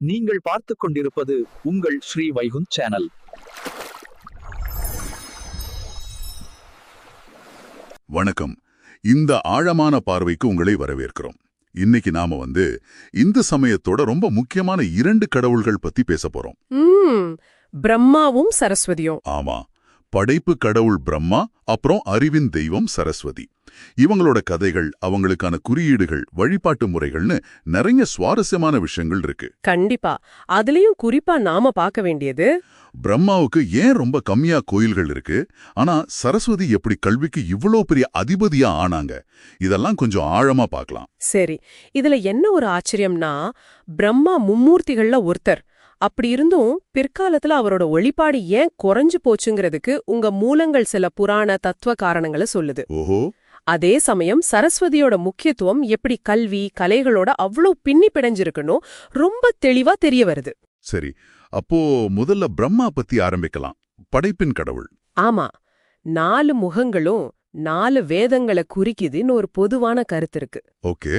நீங்கள் பார்த்துக் கொண்டிருப்பது உங்கள் ஸ்ரீ வைகுந்த் சேனல். வணக்கம். இந்த ஆழமான பார்வைக்கு உங்களை வரவேற்கிறோம். இன்னைக்கு நாம வந்து இந்து சமயத்தோட ரொம்ப முக்கியமான இரண்டு கடவுள்கள் பத்தி பேச போறோம். ம் பிரம்மாவும் சரஸ்வதியும். ஆமா. படைப்பு கடவுள் பிரம்மா அப்புறம் அறிவின் தெய்வம் சரஸ்வதி. இவங்களோட கதைகள் அவங்களுக்கான குறியீடுகள் வழிபாட்டு முறைகள்னு நிறைய சுவாரஸ்யமான விஷயங்கள் இருக்கு. கண்டிப்பா. அதுலயும் குறிப்பா நாம பார்க்க வேண்டியது? பிரம்மாவுக்கு ஏன் ரொம்ப கம்மியா கோயில்கள் இருக்கு? ஆனா சரஸ்வதி எப்படி கல்விக்கு இவ்ளோ பெரிய அதிபதியா ஆனாங்க? இதெல்லாம் கொஞ்சம் ஆழமா பார்க்கலாம். சரி. இதுல என்ன ஒரு ஆச்சரியம்னா பிரம்மா மும்மூர்த்திகள்ல ஒருத்தர். அப்படி இருந்தும் பிற்காலத்துல அவரோட ஒளிப்பாடு ஏன் குறைஞ்சு போச்சுங்கிறதுக்கு உங்க மூலங்கள் சில புராண தத்துவ காரணங்களை சொல்லுது. அதே சமயம் சரஸ்வதியோட முக்கியத்துவம் எப்படி கல்வி கலைகளோட அவ்வளோ பின்னி பிணைஞ்சிருக்கணும் ரொம்ப தெளிவா தெரிய வருது. சரி அப்போ முதல்ல பிரம்மா பத்தி ஆரம்பிக்கலாம். படைப்பின் கடவுள். ஆமா நாலு முகங்களும் நாலு வேதங்களை குறிக்குதுன்னு ஒரு பொதுவான கருத்து இருக்கு. ஓகே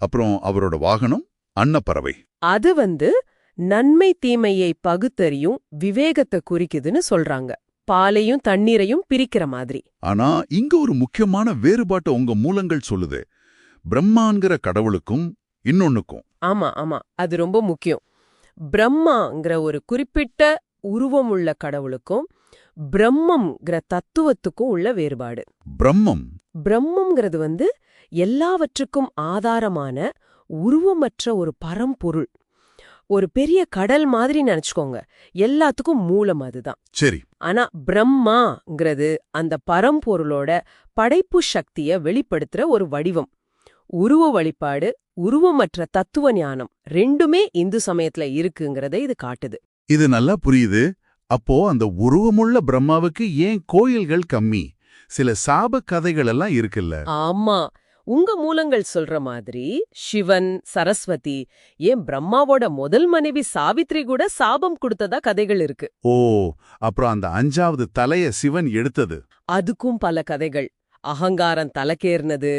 அப்புறம் அவரோட வாகனம் அன்னப்பறவை. அது வந்து நன்மை தீமையை பகுத்தறியும் விவேகத்தை குறிக்குதுன்னு சொல்றாங்க. பாலையும் தண்ணீரையும் பிரிக்கிற மாதிரி. ஆனா இங்க ஒரு முக்கியமான வேறுபாட்டை உங்க மூலங்கள் சொல்லுது. பிரம்மாங்கிற கடவுளுக்கும் இன்னொன்னுக்கும். ஆமா ஆமா. அது ரொம்ப முக்கியம். பிரம்மாங்கிற ஒரு குறிப்பிட்ட உருவமுள்ள கடவுளுக்கும் பிரம்மம்ங்கிற தத்துவத்துக்கும் உள்ள வேறுபாடு. பிரம்மம். பிரம்மம்ங்கிறது வந்து எல்லாவற்றுக்கும் ஆதாரமான உருவமற்ற ஒரு பரம்பொருள். ஒரு பெரிய கடல் மாதிரி நினைச்சுக்கோங்க. எல்லாத்துக்கும் மூலம் அதுதான். சரி. ஆனா பிரம்மாங்கிறது அந்த பரம்பொருளோட படைப்பு சக்திய வெளிப்படுத்துற ஒரு வடிவம். உருவ வழிபாடு உருவமற்ற தத்துவ ஞானம் ரெண்டுமே இந்து சமயத்துல இருக்குங்கிறதை இது காட்டுது. இது நல்லா புரியுது. அப்போ அந்த உருவமுள்ள பிரம்மாவுக்கு ஏன் கோயில்கள் கம்மி? சில சாப கதைகள் எல்லாம் இருக்குல்ல. ஆமா. உங்க மூலங்கள் சொல்ற மாதிரி சிவன் சரஸ்வதி ஏன் பிரம்மாவோட முதல் மனைவி சாவித்ரி கூட சாபம் கொடுத்ததா கதைகள் இருக்கு. ஓ அப்புறம் அந்த அஞ்சாவது தலைய சிவன் எடுத்தது. அதுக்கும் பல கதைகள். அகங்காரம் தலைக்கேறினது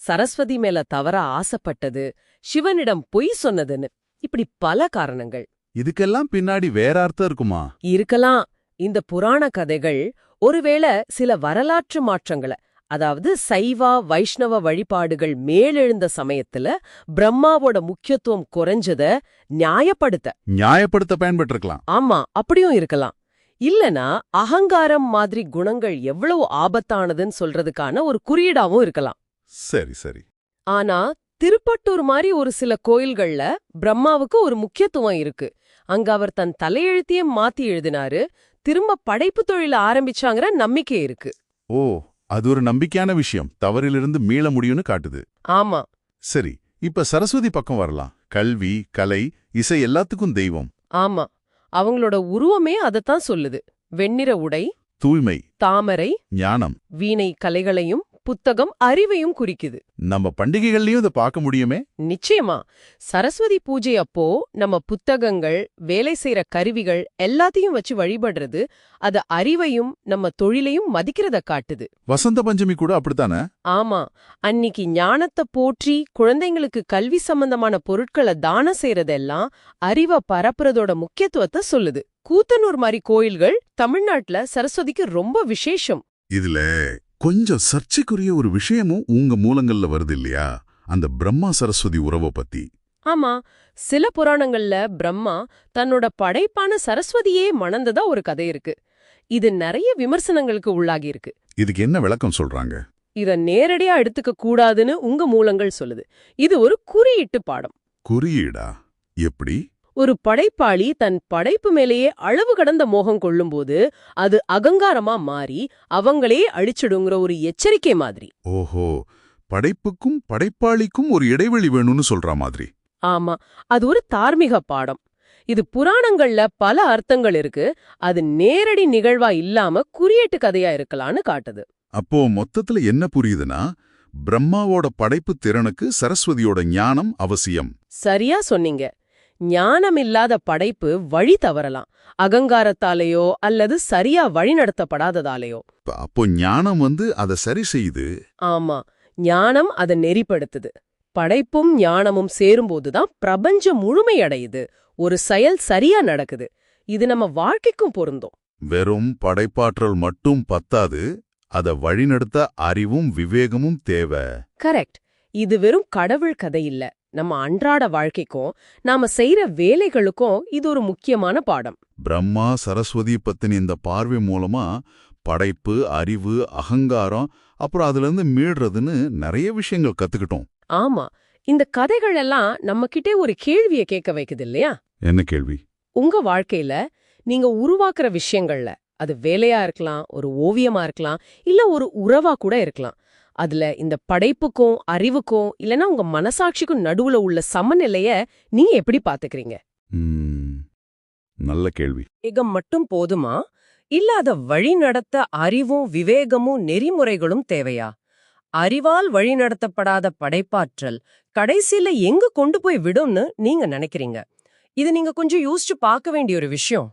சரஸ்வதி மேல தவற ஆசைப்பட்டது சிவனிடம் பொய் சொன்னதுன்னு. இப்படி பல காரணங்கள். இதுக்கெல்லாம் பின்னாடி வேற அர்த்தம் இருக்குமா? இருக்கலாம். இந்த புராண கதைகள் ஒருவேளை சில வரலாற்று மாற்றங்களை அதாவது சைவா வைஷ்ணவ வழிபாடுகள் மேலெழுந்த சமயத்துல பிரம்மாவோட முக்கியத்துவம் குறைஞ்சத நியாயப்படுத்த. நியாயப்படுத்த பயன்பட்டிருக்கலாம். ஆமா அப்படியும் இருக்கலாம். இல்லனா அகங்காரம் மாதிரி குணங்கள் எவ்வளவு ஆபத்தானதுன்னு சொல்றதுக்கான ஒரு குறியீடாவும் இருக்கலாம். சரி சரி. ஆனா திருப்பட்டூர் மாதிரி ஒரு சில கோயில்கள்ல பிரம்மாவுக்கு ஒரு முக்கியத்துவம் இருக்கு. அங்க அவர் தன் தலையெழுத்தையே மாத்தி எழுதினாரு. திரும்ப படைப்பு தொழில ஆரம்பிச்சாங்கிற நம்பிக்கை இருக்கு. ஓ அது ஒரு நம்பிக்கையான விஷயம். தவறிலிருந்து மீள முடியும்னு காட்டுது. ஆமா. சரி இப்ப சரஸ்வதி பக்கம் வரலாம். கல்வி கலை இசை எல்லாத்துக்கும் தெய்வம். ஆமா. அவங்களோட உருவமே அதத்தான் சொல்லுது. வெண்ணிற உடை தூய்மை தாமரை ஞானம். வீணை கலைகளையும் புத்தகம் அறிவையும் குறிக்குது. நம்ம பண்டிகைகள்லயும் இதை பார்க்க முடியுமே? நிச்சயமா. சரஸ்வதி பூஜை அப்போ நம்ம புத்தகங்கள் வேலை செய்யற கருவிகள் எல்லாத்தையும் வச்சு வழிபடுறது அது அறிவையும் நம்ம தொழிலையும் மதிக்கிறத காட்டுது. வசந்த பஞ்சமி கூட அப்படித்தானே? ஆமா. அன்னிக்கு ஞானத்தை போற்றி குழந்தைங்களுக்கு கல்வி சம்பந்தமான பொருட்களை தானம் செய்யறதெல்லாம் அறிவை பரப்புறதோட முக்கியத்துவத்தை சொல்லுது. கூத்தனூர் மாதிரி கோயில்கள் தமிழ்நாட்டுல சரஸ்வதிக்கு ரொம்ப விசேஷம். இதுல கொஞ்சம் சர்ச்சைக்குரிய ஒரு விஷயமும் உங்க மூலங்கள்ல வருது இல்லையா? அந்த பிரம்மா சரஸ்வதி உறவை பத்தி. ஆமா. சில புராணங்கள்ல பிரம்மா தன்னோட படைப்பான சரஸ்வதியே மணந்ததா ஒரு கதை இருக்கு. இது நிறைய விமர்சனங்களுக்கு உள்ளாகி இருக்கு. இதுக்கு என்ன விளக்கம் சொல்றாங்க? இத நேரடியா எடுத்துக்க கூடாதுன்னு உங்க மூலங்கள் சொல்லுது. இது ஒரு குறியீட்டு பாடம். குறியீடா? எப்படி? ஒரு படைப்பாளி தன் படைப்பு மேலேயே அளவு கடந்த மோகம் கொள்ளும்போது அது அகங்காரமா மாறி அவங்களே அழிச்சிடுங்கிற ஒரு எச்சரிக்கை மாதிரி. ஓஹோ படைப்புக்கும் படைப்பாளிக்கும் ஒரு இடைவெளி வேணும்னு சொல்ற மாதிரி. ஆமா அது ஒரு தார்மீக பாடம். இது புராணங்கள்ல பல அர்த்தங்கள் இருக்கு. அது நேரடி நிகழ்வா இல்லாம குறியீட்டு கதையா இருக்கலாம்னு காட்டுது. அப்போ மொத்தத்துல என்ன புரியுதுன்னா பிரம்மாவோட படைப்பு திறனுக்கு சரஸ்வதியோட ஞானம் அவசியம். சரியா சொன்னீங்க. ஞானம் இல்லாத படைப்பு வழி தவறலாம். அகங்காரத்தாலேயோ அல்லது சரியா வழிநடத்தப்படாததாலேயோ அப்ப- அப்போ ஞானம் வந்து அதை சரி செய்யுது. ஆமா. ஞானம் அதை நெறிப்படுத்துது. படைப்பும் ஞானமும் சேரும்போதுதான் பிரபஞ்சம் முழுமையடையுது. ஒரு செயல் சரியா நடக்குது. இது நம்ம வாழ்க்கைக்கும் பொருந்தும். வெறும் படைப்பாற்றல் மட்டும் பத்தாது. அத வழிநடத்த அறிவும் விவேகமும் தேவை. கரெக்ட். இது வெறும் கடவுள் கதை இல்ல. நம்ம அன்றாட வாழ்க்கைக்கும் நாம செய்யற வேலைகளுக்கும் இது ஒரு முக்கியமான பாடம். பிரம்மா சரஸ்வதி பத்தின இந்த பார்வை மூலமா படைப்பு அறிவு அகங்காரம் அப்புறம் அதுல இருந்து மீள்றதுன்னு நிறைய விஷயங்கள் கத்துக்கிட்டோம். ஆமா. இந்த கதைகள் எல்லாம் நம்ம கிட்டே ஒரு கேள்வியை கேட்க வைக்குது இல்லையா? என்ன கேள்வி? உங்க வாழ்க்கையில நீங்க உருவாக்குற விஷயங்கள்ல அது வேலையா இருக்கலாம் ஒரு ஓவியமா இருக்கலாம் இல்ல ஒரு உறவா கூட இருக்கலாம் அதுல இந்த படைப்புக்கும் அறிவுக்கும் இல்லனா உங்க மனசாட்சிக்கும் நடுவுல உள்ள சமநிலைய நீங்க எப்படி பாத்துக்கிறீங்க? நல்ல கேள்வி. வேகம் மட்டும் போதுமா? இல்ல அத வழிநடத்த அறிவும் விவேகமும் நெறிமுறைகளும் தேவையா? அறிவால் வழிநடத்தப்படாத படைப்பாற்றல் கடைசியில எங்க கொண்டு போய் விடும்னு நீங்க நினைக்கிறீங்க? இது நீங்க கொஞ்சம் யோசிச்சு பார்க்க வேண்டிய ஒரு விஷயம்.